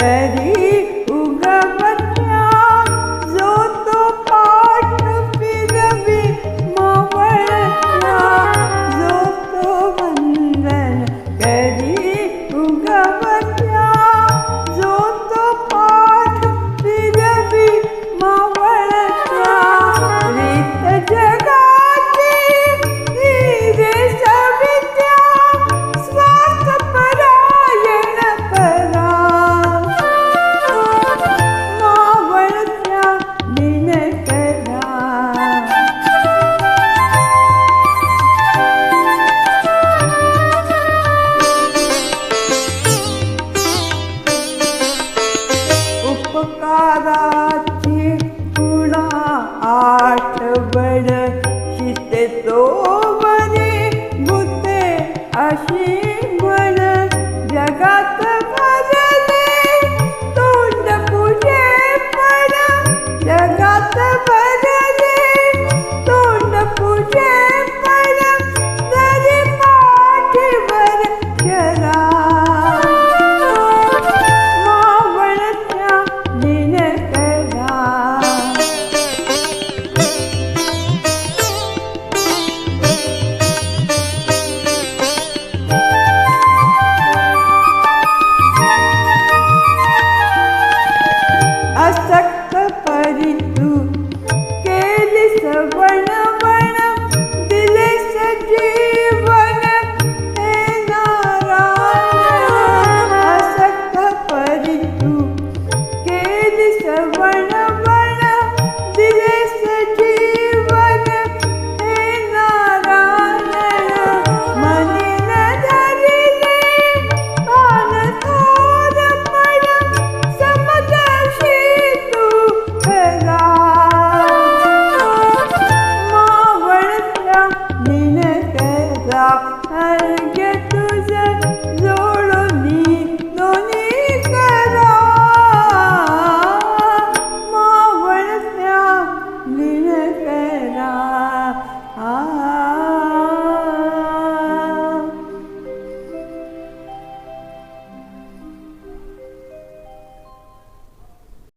Queria संसाराची तुला आठवण शिते तो बरे भूते अशी मन जगात 关 Yine de zafer